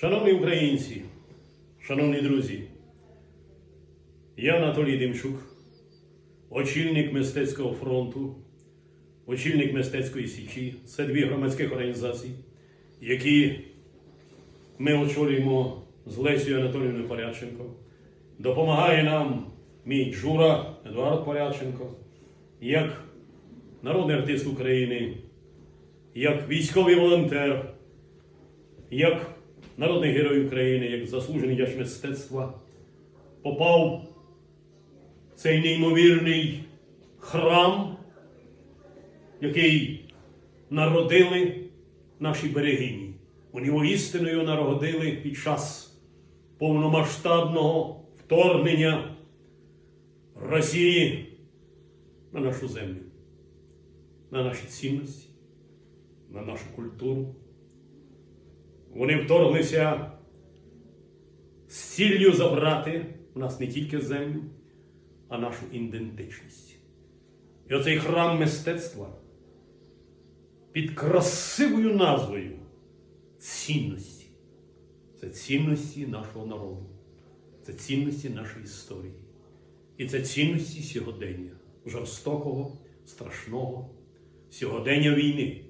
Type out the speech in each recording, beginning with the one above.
Шановні українці, шановні друзі, я Анатолій Демчук, очільник мистецького фронту, очільник мистецької січі. Це дві громадських організацій, які ми очолюємо з Лесією Анатоліївною Порядченко. Допомагає нам мій Джура Едуард Порядченко, як народний артист України, як військовий волонтер, як народний герой України, як заслужений дяч мистецтва, попав в цей неймовірний храм, який народили наші берегині. Вони його істиною народили під час повномасштабного вторгнення Росії на нашу землю, на наші цінності, на нашу культуру. Вони вторглися з ціллю забрати у нас не тільки землю, а нашу ідентичність. І оцей храм мистецтва під красивою назвою цінності. Це цінності нашого народу, це цінності нашої історії. І це цінності сьогодення, жорстокого, страшного сьогодення війни.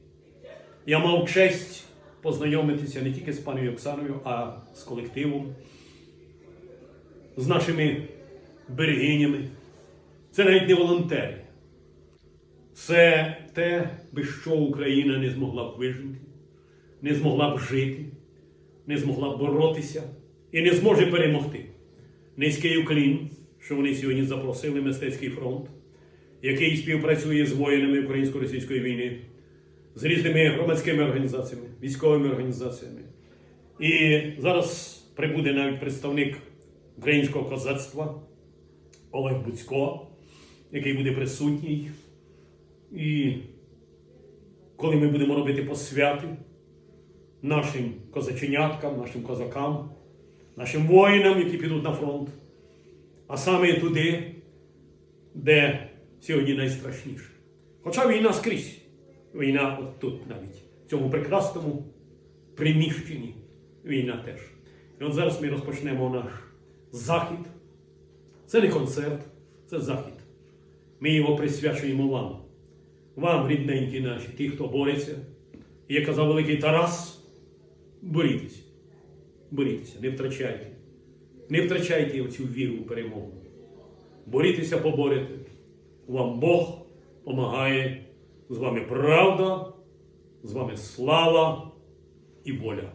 Я мав честь познайомитися не тільки з пані Оксаною, а з колективом, з нашими берегинями. Це навіть не волонтери. Це те, без що Україна не змогла б вижити, не змогла б жити, не змогла б боротися і не зможе перемогти. Низький уклін, що вони сьогодні запросили мистецький фронт, який співпрацює з воїнами українсько-російської війни з різними громадськими організаціями, військовими організаціями. І зараз прибуде навіть представник українського козацтва Олег Буцько, який буде присутній. І коли ми будемо робити посвяти нашим козаченяткам, нашим козакам, нашим воїнам, які підуть на фронт, а саме туди, де сьогодні найстрашніше. Хоча війна скрізь. Війна от тут навіть, в цьому прекрасному приміщенні війна теж. І от зараз ми розпочнемо наш захід. Це не концерт, це захід. Ми його присвячуємо вам. Вам, рідненькі наші, ті, хто бореться. І як казав великий Тарас, борітеся. Борітеся, не втрачайте. Не втрачайте оцю віру у перемогу. Борітеся, поборете. Вам Бог помагає. З вами правда, з вами слава і воля.